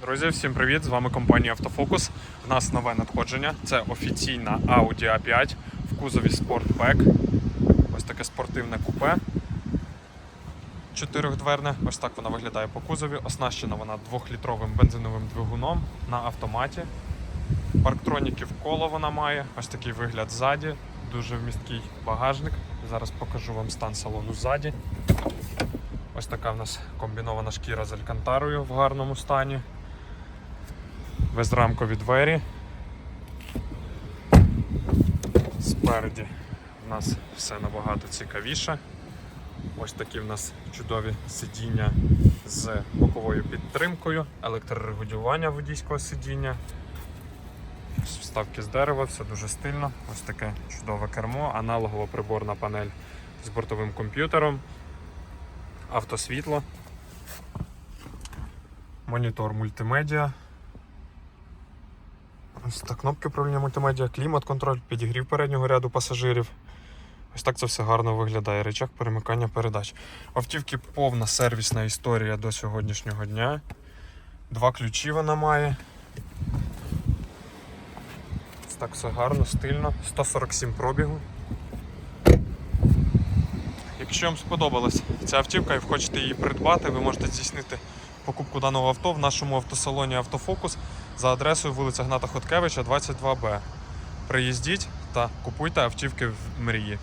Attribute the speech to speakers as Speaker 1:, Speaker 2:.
Speaker 1: Друзі, всім привіт! З вами компанія Автофокус. У нас нове надходження. Це офіційна Audi A5 в кузові Sportback. Ось таке спортивне купе. Чотирьохдверне. Ось так вона виглядає по кузові. Оснащена вона 2-літровим бензиновим двигуном на автоматі. Парктроніків коло вона має. Ось такий вигляд ззаді. Дуже вмісткий багажник. Зараз покажу вам стан салону ззаді. Ось така в нас комбінована шкіра з алькантарою в гарному стані. Безрамкові двері. Спереді в нас все набагато цікавіше. Ось такі в нас чудові сидіння з боковою підтримкою, електрорегулювання водійського сидіння. Вставки з дерева, все дуже стильно. Ось таке чудове кермо, аналогова приборна панель з бортовим комп'ютером, автосвітло, монітор мультимедіа. Ось так, кнопки управління мультимедіа, клімат-контроль, підігрів переднього ряду пасажирів. Ось так це все гарно виглядає. Речах перемикання передач. Автівки повна сервісна історія до сьогоднішнього дня. Два ключі вона має. Ось так все гарно, стильно. 147 пробігу. Якщо вам сподобалась ця автівка і хочете її придбати, ви можете здійснити покупку даного авто в нашому автосалоні Автофокус за адресою вулиця Гната Хоткевича, 22Б. Приїздіть та купуйте автівки в мрії.